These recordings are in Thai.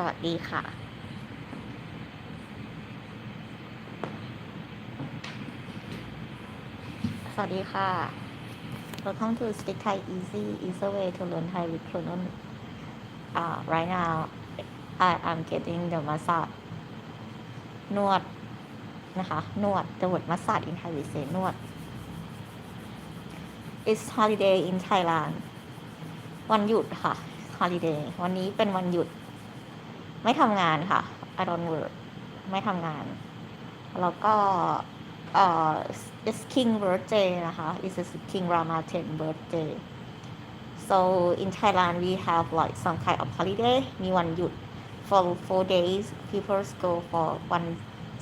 สวัสดีค่ะสวัสดีค่ะ Welcome to Stick Thai Easy Easy way to learn Thai with Kunon uh, right now I am getting the massage นวดนะคะนวด the word massage in Thai we say นวด It's holiday in Thailand วันหยุดค่ะ holiday วันนี้เป็นวันหยุด ไม่ทำงานค่ะ I don't work ไม่ทำงาน แล้วก็เอ่อ it's king birthday นะคะ it's a king Rama 10 birthday so in Thailand we have like some kind of holiday มีวันหยุด for four days people go for วัน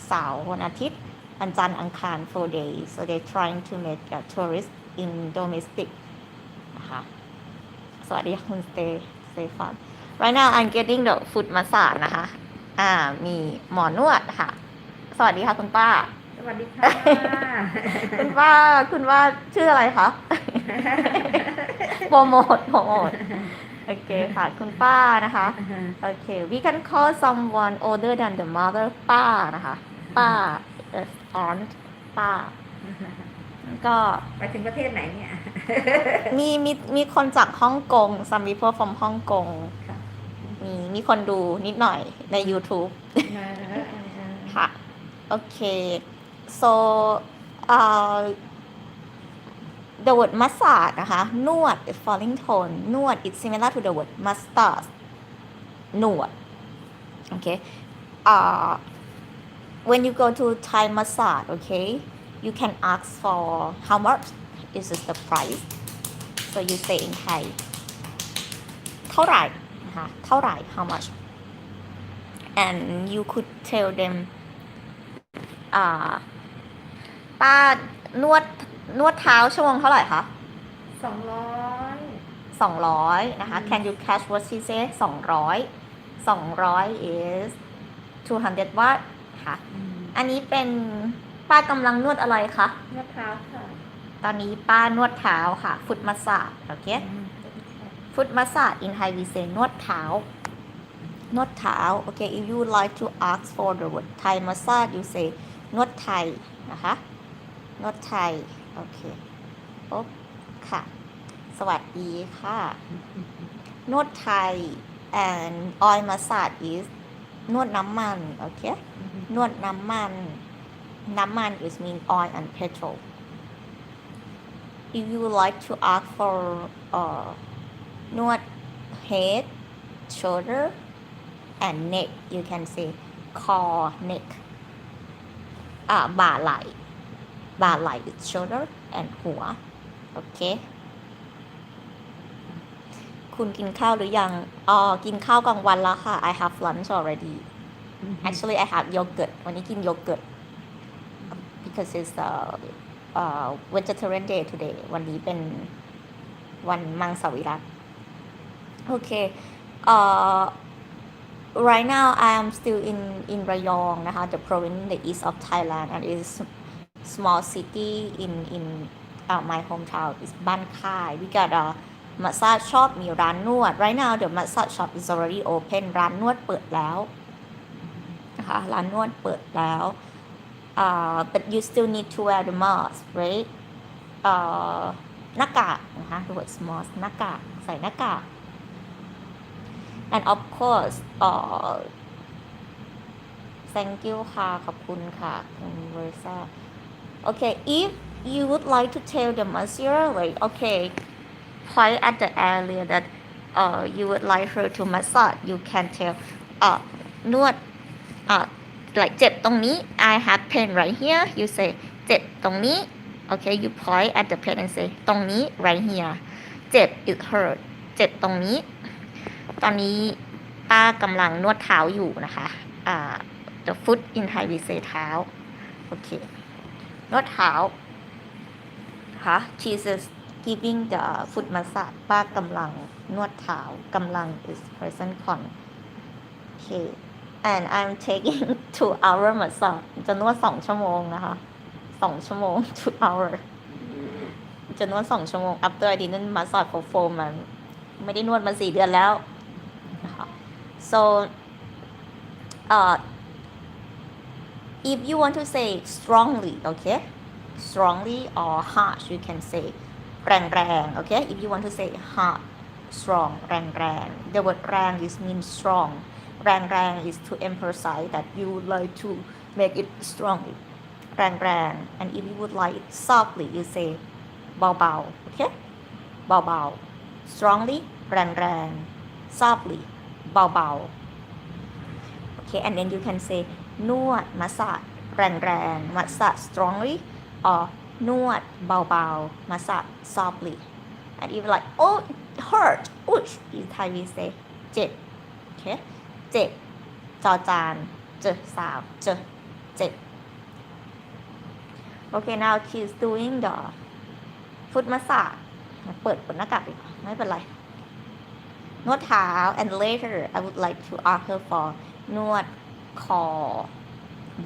เสาร์วันอาทิตย์วันจันอังคาร four days so they trying to make a tourist in domestic นะคะสวัสดีคุณสเตสเตฟาน right now I'm getting the foot massage นะคะ อ่า มีหมอนวดค่ะ สวัสดีค่ะคุณป้า สวัสดีค่ะ คุณป้า คุณว่าชื่ออะไรคะโปรโมทโปรโมทโอเคค่ะ คุณป้านะคะ โอเค we can call someone older than the mother ป้านะคะ ป้า is aunt ป้า ก็ไปถึงประเทศไหนเนี่ย มีมีมีคนจากฮ่องกง some people from ฮ่องกงค่ะ มีมีคนดูนิดหน่อยใน YouTube ค่ะ โอเค so uh, the word massage นะคะนวด is falling tone นวด it's similar to the word massage นวด okay uh, when you go to Thai massage okay you can ask for how much is this the price so you say in Thai เท่าไหร่ นะคะ เท่าไหร่ how much and you could tell them อ่าป้านวดนวดเท้าชั่วโมงเท่าไหร่คะสองร้อยสองร้อยนะคะอืม can you catch what she say สองร้อยสองร้อย is 200 watt ค่ะ อันนี้เป็นป้ากำลังนวดอะไรคะ นวดเท้าค่ะ ตอนนี้ป้านวดเท้าค่ะ ฟุตมาสาดโอเค ฟุตมาสาด in Thai we say นวดเท้านวดเท้าโอเค if you like to ask for the word Thai massage you say นวดไทยนะคะนวดไทยโอเคปุ๊บค่ะ สวัสดีค่ะ นวดไทย and oil massage is นวดน้ำมันโอเคนวดน้ำมัน น้ำมัน is mean oil and petrol if you like to ask for uh, นวด head shoulder and neck you can say core neck อ่าบ่าไหล่บ่าไหล่ is shoulder and หัว โอเค คุณกินข้าวหรือยัง อ๋อ กินข้าวกลางวันแล้วค่ะ I have lunch already actually I have yogurt วันนี้กินโยเกิร์ต because it's uh, uh, vegetarian day today วันนี้เป็นวันมังสวิรัต โอเค uh, right now I am still in in Rayong นะคะ the province in the east of Thailand and is small city in in uh, my hometown is บ้านค่าย we got a massage shop มีร้านนวด right now the massage shop is already open ร้านนวดเปิดแล้วนะคะร้านนวดเปิดแล้ว uh, but you still need to wear the mask right uh, หน้ากากนะคะ the word mask หน้ากากใส่หน้ากาก and of course uh, thank you ค่ะขอบคุณค่ะคุณเวอร์ซ่า okay if you would like to tell the masseur like okay point at the area that uh, you would like her to massage you can tell อ่นวดอ่ะ like เจ็บตรงนี้ I have pain right here you say เจ็บตรงนี้ okay you point at the pain and say ตรงนี้ right here เจ็บ it hurt เจ็บตรงนี้ ต อนนี้ป้ากำลังนวดเท้าอยู่นะคะอ่า the foot in Thai we say เท้า โอเค นวดเท้าค่ะ she's just giving the foot massage ป้ากำลังนวดเท้ากำลัง is present con โอเค and I'm taking two hour massage จะนวดสองชั่วโมงนะคะสองชั่วโมง two hour จะนวดสองชั่วโมง after I didn't massage for four months ไม่ได้นวดมาสี่เดือนแล้ว so uh, if you want to say strongly okay strongly or harsh you can say แรงแรง okay if you want to say hard strong แรงแรง the word แรง is mean strong แรงแรง is to emphasize that you would like to make it strongly แรงแรง and if you would like it softly you say เบาๆ okay เบาๆ strongly แรงแรง softly เบาๆ okay and then you can say นวด massage แรงแรง massage strongly or นวดเบาๆ massage softly and if like oh hurt ouch in Thai we say เจ็บ okay เจ็บจอจานเจอสาวเจอเจ็บ okay now she's doing the foot massage เปิดเปิดหน้ากากดีกว่าไม่เป็นไร นวดเท้า and later I would like to ask her for นวดคอ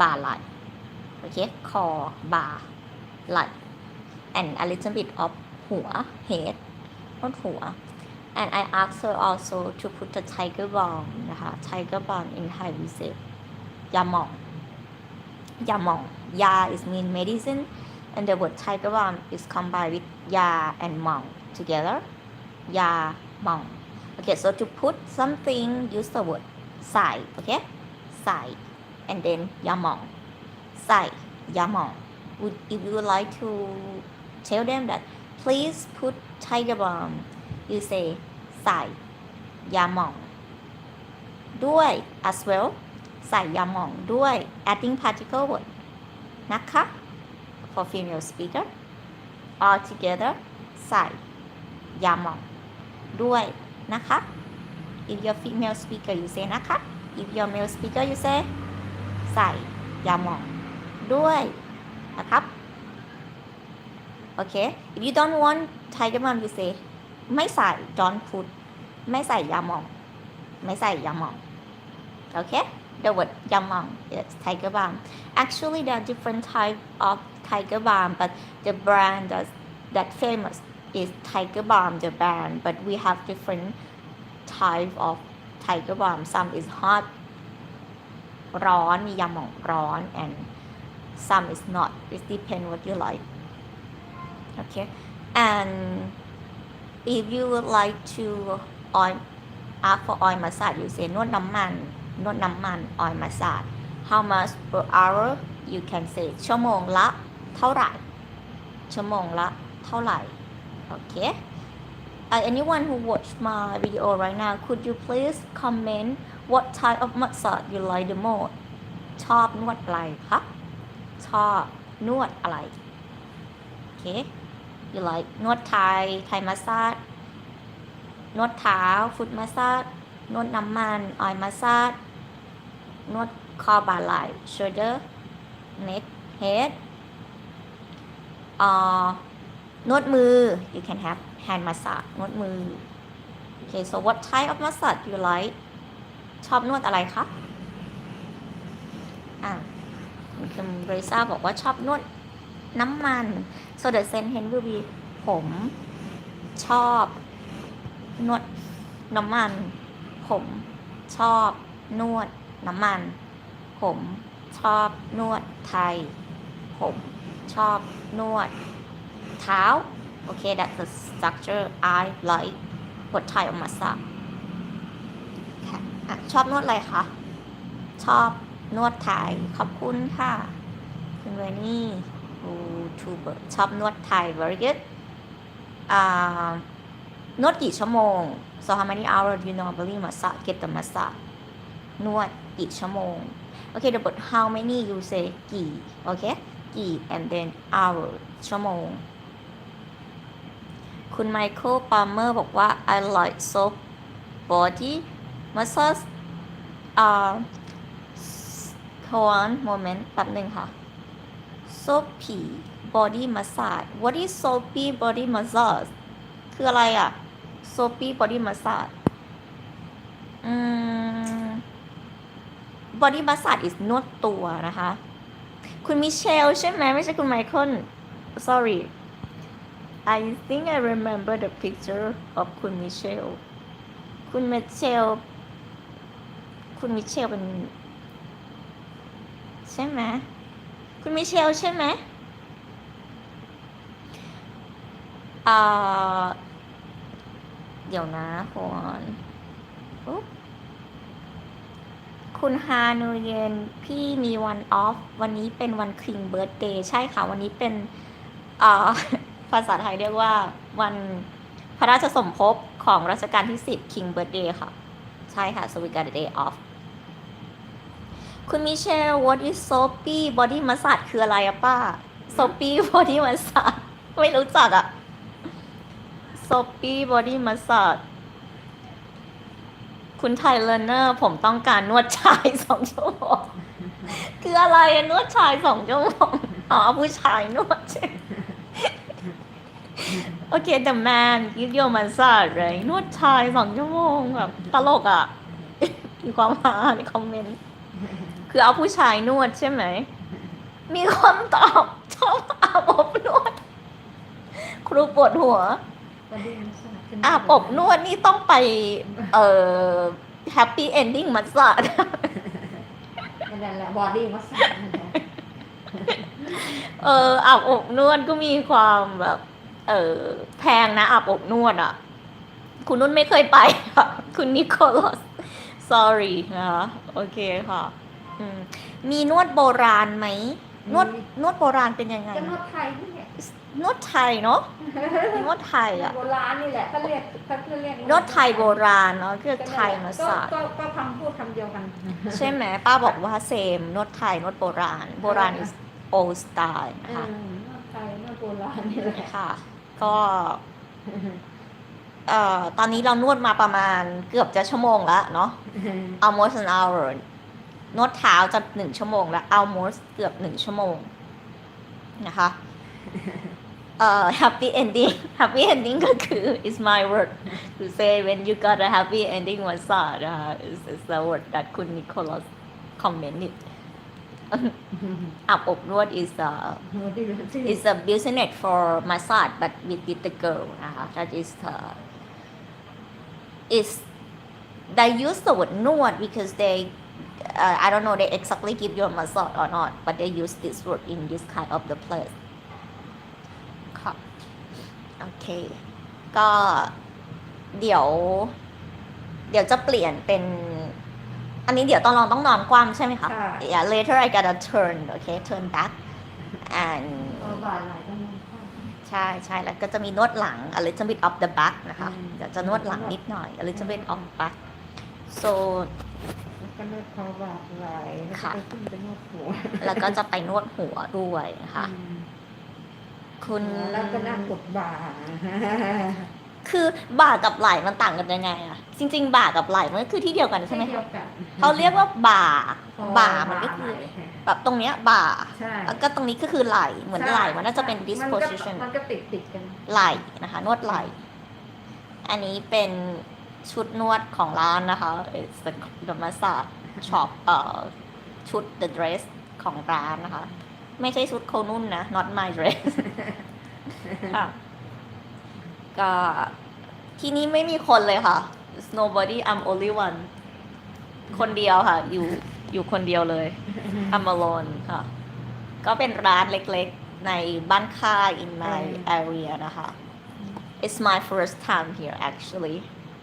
บ่าไหล่โอเคคอบ่าไหล่ and a little bit of หัว head นวดหัว and I asked her also to put the tiger balm นะคะ tiger balm in Thai we say ยาหมองยาหมองยา is mean medicine and the word tiger balm is combined with ยา and หมอง together ยาหมอง okay so to put something use the word ใส่ okay ใส่ and then ยาหมอง ใส่ ยาหมอง would if you would like to tell them that please put tiger balm you say ใส่ ยาหมอง ด้วย as well ใส่ยาหมองด้วย adding particle word นะคะ for female speaker all together ใส่ ยาหมอง ด้วย นะคะ if your female speaker you say นะคะ if your male speaker you say ใส่ยาหมองด้วยนะครับโอเค if you don't want tiger balm you say ไม่ใส่ don't put ไม่ใส่ยาหมอง ไม่ใส่ยาหมองโอเค the word ยาหมอง is tiger balm actually there are different type of tiger balm but the brand that that famous is tiger balm the brand but we have different type of tiger balm some is hot ร้อนมียาหมองร้อน and some is not it depend what you like okay and if you would like to oil ask for oil massage you say นวดน้ำมันนวดน้ำมัน oil massage how much per hour you can say ชั่วโมงละ เท่าไหร่ ชั่วโมงละ เท่าไหร่ okay uh, anyone who watched my video right now could you please comment what type of massage you like the most ชอบนวดอะไรคะชอบนวดอะไร okay you like นวดไทยไทยมาสซาจนวดเท้าฟุตมาสซาจนวดน้ำมันออยมาสซาจนวดคอบ่าไหล่ shoulder neck head อ่า นวดมือ you can have hand massage นวดมือ okay so what type of massage you like ชอบนวดอะไรคะอะคุณเบริซ่าบอกว่าชอบนวดน้ำมัน so the sentence will be ผมชอบนวดน้ำมัน ผมชอบนวดน้ำมัน ผมชอบนวดไทย ผมชอบนวด เท้า โอเค that's the structure I like what type of massage ค่ะชอบนวดอะไรคะ ชอบนวดไทย ขอบคุณค่ะคุณเวนี่ยูทูบเบอร์ชอบนวดไทย very good อ่านวดกี่ชั่วโมง so how many hours do you normally massage get the massage นวดกี่ชั่วโมง okay the but how many you say กี่ okay กี่ and then hour ชั่วโมง คุณไมเคิลปาเมอร์บอกว่า I like soap body massage อ่า one moment แป๊บหนึ่งค่ะ soapy body massage what is soapy body massage คืออะไรอะ soapy body massage อืม body massage is นวดตัวนะคะ คุณมิเชลใช่ไหมไม่ใช่คุณไมเคิล sorry I think I remember the picture of คุณมิเชล คุณมิเชล คุณมิเชลเป็นใช่ไหม คุณมิเชลใช่ไหมอ่าเดี๋ยวนะคนคุณฮานูเยนพี่มีวันออฟ วันนี้เป็นวันคิงเบิร์ d เดย์ใช่ค่ะ วันนี้เป็นอ่า ภาษาไทยเรียกว่าวันพระราชสมภพของรัชกาลที่ 10 King Birthday ค่ะ ใช่ค่ะ so we got a day off คุณมิเชล what is soapy body massage คืออะไรอะป้า soapy body massage ไม่รู้จักอะ soapy body massage คุณไทเลเนอร์ผมต้องการนวดชายสองชั่วโมงคืออะไรนวดชายสองชั่วโมงอ๋อผู้ชายนวดใช่ ไหมโอเค the man give you massage เลยนวดชายสองชั่วโมงแบบตลกอะมีความฮาในคอมเมนต์คือเอาผู้ชายนวดใช่ไหม มีคนตอบชอบอาบอบนวด ครูปวดหัววันนี้มันสนุกขึ้นอาบอบนวดนี่ต้องไป เอ่อ happy ending มัสซาดนั่นแหละบอดี้มาสั่นนั่นแหละเอออาบอบนวดก็มีความแบบ เออแพงนะอาบอบนวดอะ คุณนุ่นไม่เคยไปค่ะ คุณนิโคลัส sorry นะคะโอเคค่ะอืมมีนวดโบราณไหมนวดนวดโบราณเป็นยังไงจะนวนะดไทยนี่แหละนวดไทยเนาะนวดไทยอะโบราณนี่แหละเขาเรียกเขาเรียกนวดไทยโบราณเนาะคือไทยมาสาดก็ก็คำพูดคำเดียวกัน ใช่ไหมป้าบอกว่าเซมนวดไทยนวดโบราณ โบราณ is old style เอนะคะอนวดไทยนวดโบราณนี่แหละค่ะ ก็เอ่อตอนนี้เรานวดมาประมาณเกือบจะชั่วโมงแล้วเนาะ almost an hour นวดเท้าจะหนึ่งชั่วโมงแล้ว almost เกือบหนึ่งชั่วโมง นะคะเอ่อ happy ending happy ending ก็คือ is my word to say when you got a happy ending massage นะคะ is is the word that คุณ Nicholas commented อาบอบนวด is a is a business for massage but with, with the girl นะคะ that is uh, is they use the word นวด because they uh, I don't know they exactly give you a massage or not but they use this word in this kind of the place ค่ะโอเค ก็เดี๋ยว เดี๋ยวจะเปลี่ยนเป็น อันนี้เดี๋ยวต้องลองต้องนอนกว้างใช่ไหมคะ ใช่ yeah later I gotta turn okay turn back and เออบ่ายไหลต้องนอนข้างใช่ใช่แล้วก็จะมีนวดหลัง a little bit of the back นะคะอืม เดี๋ยวจะนวดหลังนิดหน่อย a little bit of back so แล้วก็นวดคอบ่าไหลแล้วก็ค่ะ ไปขึ้นไปนวดหัวแล้วก็จะไปนวดหัวด้วยนะคะ อืมคุณแล้วก็นั่งกดบ่า คือบ่ากับไหล่มันต่างกันยังไงอะจริง ๆ บ่ากับไหล่มันก็คือที่เดียวกันใช่ไหมเดียคะวกันเขาเรียกว่าบ่าคอบ่ามันก็คือไหล่แบบตรงเนี้ยบ่าใช่แล้วก็ตรงนี้ก็คือไหล่เหมือนไหล่มันน่าจะเป็นใช่ this มัก็ position มันก็ติดติดๆกันไหล่นะคะ นวดไหล่อันนี้เป็นชุดนวดของร้านนะคะ it's the the massage shop เอ่อชุด the dress ของร้านนะคะ ไม่ใช่ชุดโคนุ่นนะ not my dress ค่ะ ก็ที่นี่ไม่มีคนเลยค่ะ There's nobody I'm only one คนเดียวค่ะ อยู่อยู่คนเดียวเลย I'm alone ค่ะ ก็เป็นร้านเล็กๆ ในบ้านค่าย in my area นะคะ It's my first time here actually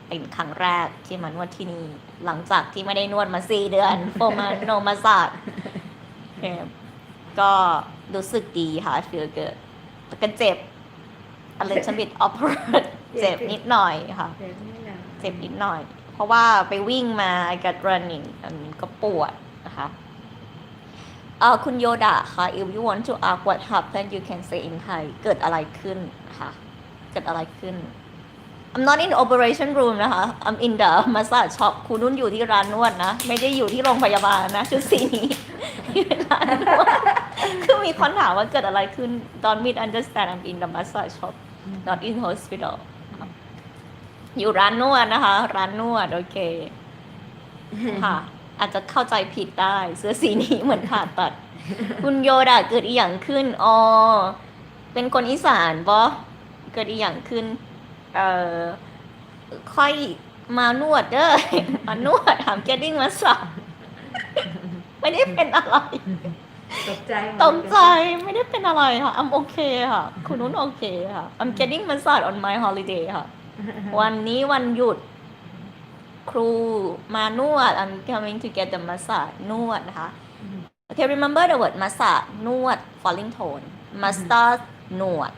เป็นครั้งแรกที่มานวดที่นี่ หลังจากที่ไม่ได้นวดมาสี่เดือนโฟมาโนมาศาสตร์ก็รู้สึกดีค่ะ I feel good แต่ก็เจ็บ a little bit awkward เจ็บนิดหน่อยค่ะ เจ็บนี่นะเจ็บนิดหน่อย เพราะว่าไปวิ่งมา I got running อันนี้ก็ปวดนะคะเอ่อคุณโยดะค่ะ if you want to ask what happened you can say in Thai เกิดอะไรขึ้นนะคะเกิดอะไรขึ้น I'm not in operation room นะคะ I'm in the massage shop คุณนุ่นอยู่ที่ร้านนวดนะ ไม่ได้อยู่ที่โรงพยาบาลนะ ชุดสีนี้อยู่ที่ร้านนวดคือมีคนถามว่าเกิดอะไรขึ้น Don't meet understand I'm in the massage shop not in hospital อยู่ร้านนวดนะคะ ร้านนวด โอเค ค่ะ อาจจะเข้าใจผิดได้ เสื้อสีนี้เหมือนผ่าตัด คุณโยดาเกิดอีหยังขึ้นอ๋อเป็นคนอีสานปะเกิดอีหยังขึ้น เอ่อ ค่อยมานวดเด้อมานวดถามแกดิ้งมาสับไม่ได้เป็นอะไร ตกใจหมดตกใจไม่ได้เป็นอะไรค่ะ I'm okay ค่ะ คุณนุ่นโอเคค่ะ I'm getting massage on my holiday ค่ะ วันนี้วันหยุด ครูมานวด I'm coming to get the massage นวดนะคะ Okay remember the word massage นวด falling tone massage หนวด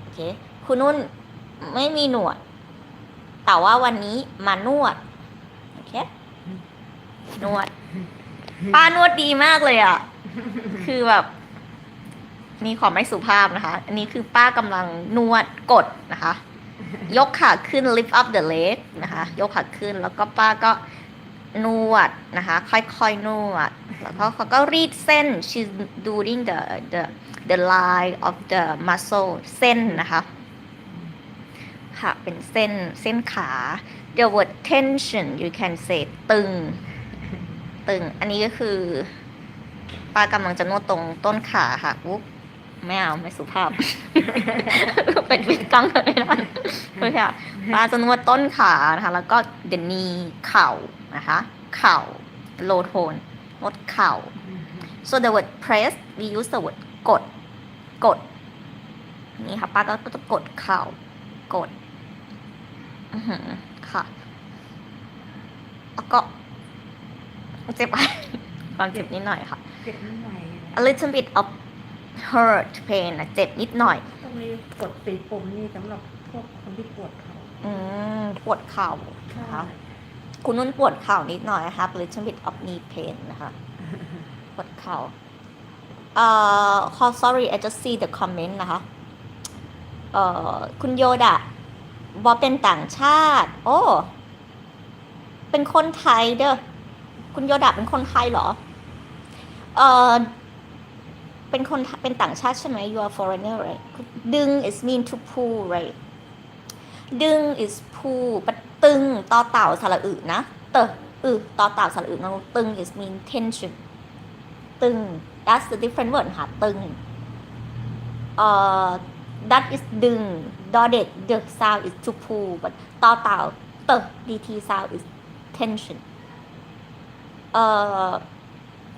โอเคคุณนุ่นไม่มีหนวด แต่ว่าวันนี้มานวดโอเคนวดป้านวดดีมากเลยอะ คือแบบ นี่ขอไม่สุภาพนะคะ อันนี้คือป้ากำลังนวดกดนะคะ ยกขาขึ้น lift up the leg นะคะ ยกขาขึ้นแล้วก็ป้าก็นวดนะคะ ค่อยๆนวด แล้วก็เขาก็รีดเส้น she's doing the the the line of the muscle เส้นนะคะค่ะเป็นเส้นเส้นขา the word tension you can say ตึง ตึง อันนี้ก็คือ ป้ากำลังจะนวดตรงต้นขาค่ะอุ๊บไม่เอาไม่สุภาพ เป็นวิกังเลยนะโอเคค่ะป้าจะนวดต้นขานะคะ แล้วก็ the knee เข่านะคะ เข่า low tone นวดเข่า so the word press we use the word กด กด นี่ค่ะป้าก็จะกดเข่ากดอือค่ะ แล้วก็เจ็บความเจ็บนิดหน่อยค่ะ เจ็บนิดหน่อย a little bit of hurt pain นะเจ็บนิดหน่อยต้องมีกดตีปุ่มนี่สำหรับพวกคนที่ปวดเข่าอืมปวดเข่าใช่นะคะคุณนุ่นปวดเข่านิดหน่อยนะคะ a little bit of knee pain นะคะ ปวดเข่าเอ่อ uh, sorry I just see the comment นะคะเอ่อคุณโยดะบอกเป็นต่างชาติ โอ้ เป็นคนไทยเด้อ คุณโยดะเป็นคนไทยเหรอ เอ่อเป็นคนเป็นต่างชาติใช่ไหม you are foreigner right ดึง is mean to pull right ดึง is pull ปตึงต่อเต่าสระอึนะเตออึต่อเต่าสระอึนะตึง is mean tension ตึง that's the different word ค่ะตึงเอ่อ that is ดึงดอเด็ก the sound is to pull but ต่อเต่าเตอ dt sound is tension เอ่อ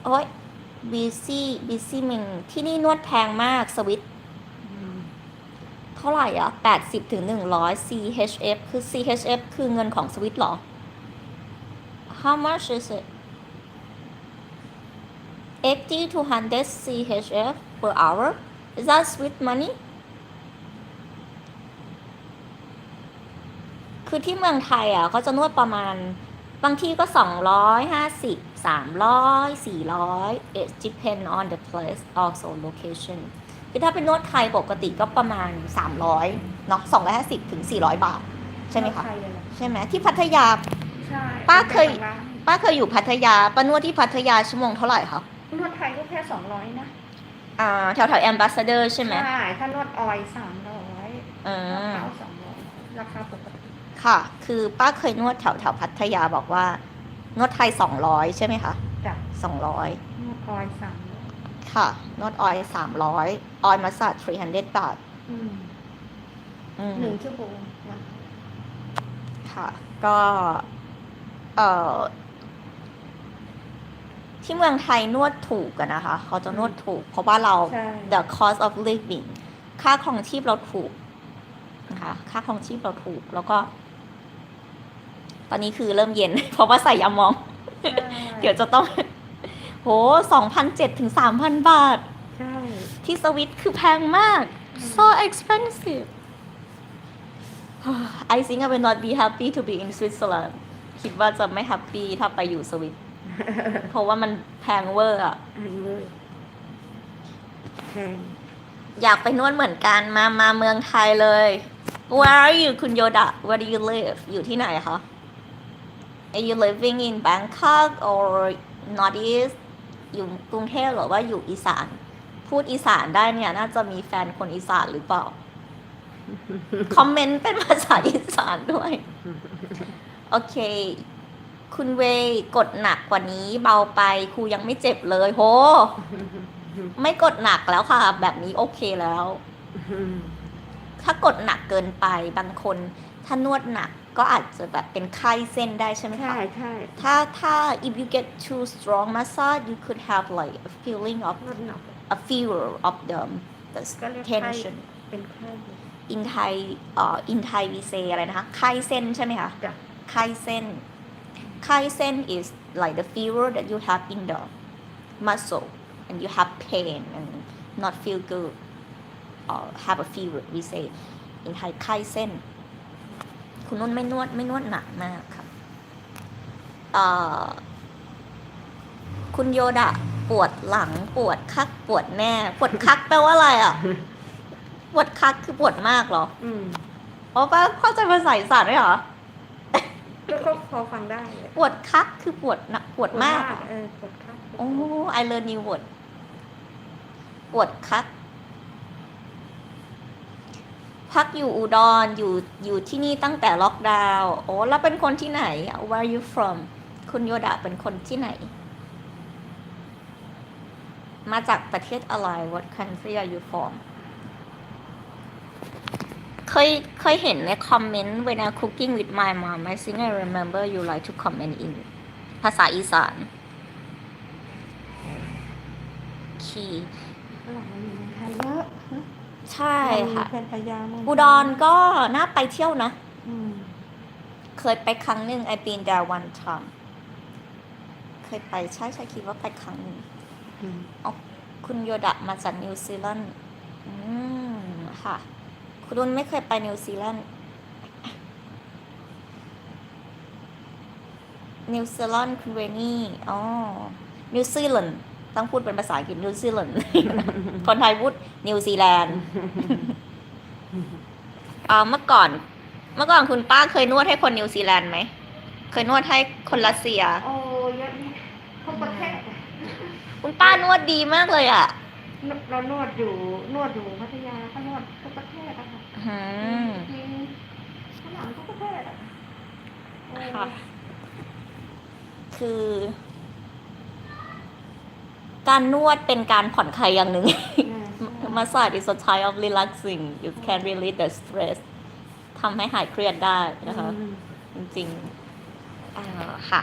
โอ้ย busy busy มิงที่นี่นวดแพงมากสวิตอืมเท่าไหร่อะ 80 ถึง 100 CHF คือ CHF คือเงินของสวิตเหรอ How much is it 80 to 100 CHF per hour Is that Swiss money คือที่เมืองไทยอะเขาจะนวดประมาณ บางที่ก็ 250 300 400 it depend on the place also location คือถ้าเป็นนวดไทยปกติก็ประมาณ 300เนาะ250ถึง400 บาท ใช่ไหมคะ ใช่เลยล่ะใช่ไหมที่พัทยาใช่ป้าเคยป็นร้านป้าเคยอยู่พัทยาป้านวดที่พัทยาชั่วโมงเท่าไหร่คะนวดไทยก็แค่สองร้อยนะอ่าแถวแถวแอมบาสเดอร์ใช่ไหมใช่ถ้านวดออยสามร้อยอ่าเท้าสองร้อยราคาปกติค่ะ คือป้าเคยนวดแถวแถวพัทยาบอกว่า นวดไทย200ใช่ไหมคะจ้ะ200นวดออยสามร้อยค่ะนวดออย300ออยมาสซาจ300 บาทอืมอืมหนึ่งชั่วโมงวันค่ะ ก็เอ่อที่เมืองไทยนวดถูกกันนะคะ เขาจะนวดถูก เพราะว่าเรา ใช่ the cost of living ค่าครองชีพเราถูกนะคะ ค่าครองชีพเราถูก แล้วก็ ตอนนี้คือเริ่มเย็น เพราะว่าใส่ยาหมองใช่เดี๋ยวจะต้อง โหสองพันเจ็ดถึงสามพันบาท ใช่ ที่สวิตคือแพงมาก so expensive I think I will not be happy to be in Switzerland คิดว่าจะไม่แฮปปี้ถ้าไปอยู่สวิต เพราะว่ามันแพงเวอร์อะอันนี้เลยแพงอยากไปนวดเหมือนกันมามาเมืองไทยเลย Where are you คุณโยดะ Where do you live อยู่ที่ไหนคะ Are you living in Bangkok or Northeast อยู่กรุงเทพหรือว่าอยู่อีสาน พูดอีสานได้เนี่ย น่าจะมีแฟนคนอีสานหรือเปล่า คอมเมนต์เป็นภาษาอีสานด้วย โอเค คุณเวย์กดหนักกว่านี้เบาไปครูยังไม่เจ็บเลยโห ไม่กดหนักแล้วค่ะ แบบนี้โอเคแล้ว ถ้ากดหนักเกินไปบางคน ถ้านวดหนัก ก็อาจจะแบบเป็นไข้เส้นได้ใช่ไหมใช่คะใช่ถ้าถ้า if you get too strong massage you could have like a feeling of นวดหนัก a fever of the the ก็เรียกไข้ tension เป็นไข้ in Thai เอ่อ in Thai we say อะไรนะคะไข้เส้นใช่ไหมคะจ้ะไข้เส้นไข้เส้น is like the fever that you have in the muscle and you have pain and not feel good or have a fever we say in Thai ไข้เส้น คุณนุ่นไม่นวดไม่นวดหนักมากค่ะเอ่อคุณโยดะปวดหลังปวดคักปวดแน่ปวดคักแปลว่าอะไรอะ ปวดคักคือปวดมากเหรอ อืมอ๋อป้าเข้าใจภาษาอีสานด้วยเหรอก็ก็พอฟังได้เลยปวดคักคือปวดหนักปวดมาก เออปวดคัก โอ้ I learn new word ปวดคัก พักอยู่อุดรอยู่อยู่ที่นี่ตั้งแต่ล็อกดาวน์โอ้แล้วเป็นคนที่ไหน Where are you from คุณโยดะเป็นคนที่ไหน มาจากประเทศอะไร What country are you from เคยเคยเห็นในคอมเมนต์ when I cooking with my mom I think I remember you like to comment in ภาษาอีสานคีหลัง ใช่ค่ะ เป็นพยาเมืองไทยอุดรก็น่าไปเที่ยวนะ อืมเคยไปครั้งหนึ่ง I been there one time เคยไปใช่ใช่คิดว่าไปครั้งหนึ่งอืมคุณโยดะมาจากนิวซีแลนด์อืมค่ะ คุณรุ่นไม่เคยไปนิวซีแลนด์นิวซีแลนด์คุณเวนี่อ๋อนิวซีแลนด์ ต้องพูดเป็นภาษาอังกฤษนิวซีแลนด์คนไทยพูดนิวซีแลนด์อ่าเมื่อก่อน เมื่อก่อนคุณป้าเคยนวดให้คนนิวซีแลนด์ไหม เคยนวดให้คนรัสเซีย โอ้เยอะนี่ทุกประเทศคุณป้านวดดีมากเลยอะ เรานวดอยู่นวดอยู่พัทยาก็นวดทุกประเทศอะค่ะอืมมีฝรั่งทุกประเทศอะโอ้ค่ะคือ การนวดเป็นการผ่อนคลายอย่างหนึ่งมาส a า is a type of relaxing you can release the stress ทำให้หายเครียดได้นะคะอืมจริงๆอ่าค่ะ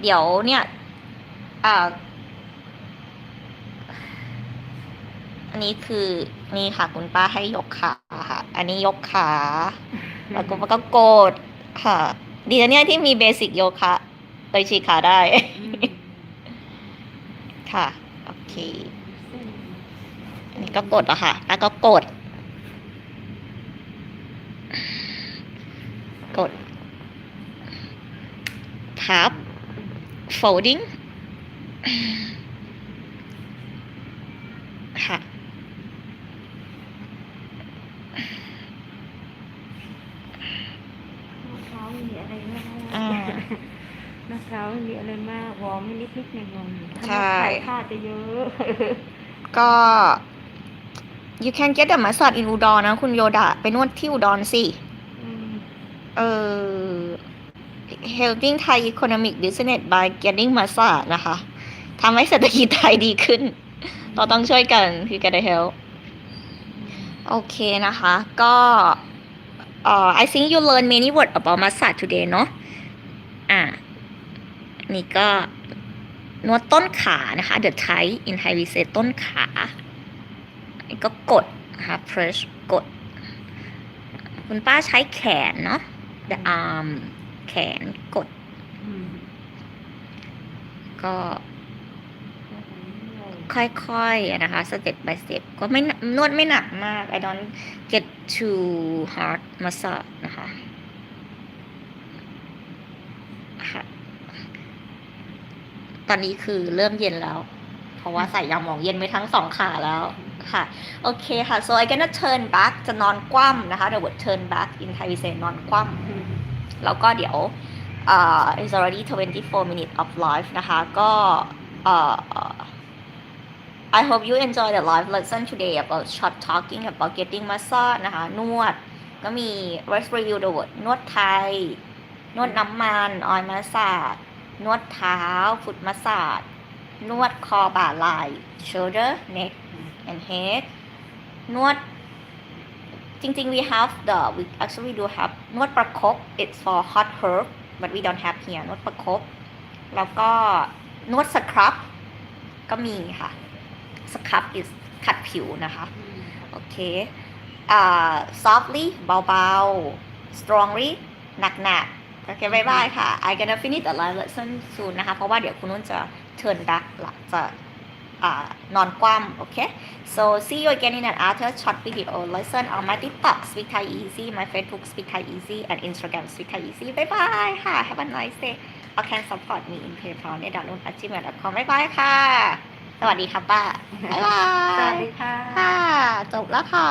เดี๋ยวเนี่ยอ่าอันนี้คือนี่ค่ะ คุณป้าให้ยกขาค่ะ อันนี้ยกขา แล้วก็มันก็โกดค่ะ ดีนะเนี่ยที่มีเบสิกโยคะเลยฉีกขาได้อืม ค่ะ โอเคเส้นอันนี้ก็กดอะค่ะแล้วก็กด กด พับ folding ค่ะ มะพร้าวมีอะไรมากอ่ามะพร้าวมีอะไรมากวอร์มนิดนิดๆหน่อยหน่อยๆใช่ถ้าใส่ผ้าจะเยอะ ก็ you can get a massage in อุดรนะ คุณโยดะไปนวดที่อุดรสิอืมเออ helping Thai economic business by getting massage นะคะทำให้เศรษฐกิจไทยดีขึ้น เราต้องช่วยกันคือ get a help โอเคนะคะ ก็เอ่อ I think you learn many word about massage today เนอะอะ นี่ก็นวดต้นขานะคะ the Thai in Thai we say ต้นขานี่ก็กดนะคะ press กด คุณป้าใช้แขนเนาะ the arm แขนกดอืมก็ค่อยๆนะคะ step by step ก็ไม่หนักนวดไม่หนักมาก I don't get too hard massage นะคะค่ะ อนนี้คือเริ่มเย็นแล้ว เพราะว่าใส่ยาหมองเย็นไปทั้งสองขาแล้วค่ะโอเคค่ะ so I gonna turn back จะนอนคว่ำนะคะ the word turn back in Thai we say นอนคว่ำแล้วก็เดี๋ยวเอ่อ it's already 24 minutes of live นะคะก็เอ่อ I hope you enjoy the live lesson today about short talking about getting massage นะคะนวดก็มี let's review the word นวดไทย นวดน้ำมัน oil massage นวดเท้า foot massage นวดคอบ่าไหล่ shoulder neck and head นวดจริงๆ we have the we actually do have นวดประคบ it's for hot herb but we don't have here นวดประคบ แล้วก็นวดสครับก็มีค่ะสครับ is ขัดผิวนะคะ โอเคอ่า softly เบาๆ strongly หนักๆ โอเคบายบายค่ะ I gonna finish the live lesson soon นะคะ เพราะว่าเดี๋ยวคุณนุ่นจะ turn back หลังจะอ่านอนคว่ำโอเค so see you again in another short video lesson on my TikTok Speak Thai Easy my Facebook Speak Thai Easy and Instagram Speak Thai Easy บายบายค่ะ have a nice day or can support me in PayPal ในดาวนุ่น at gmail.com บายบายค่ะ สวัสดีค่ะป้าบ๊ายบาสวัยสดีค่ะ ค่ะ จบแล้วค่ะ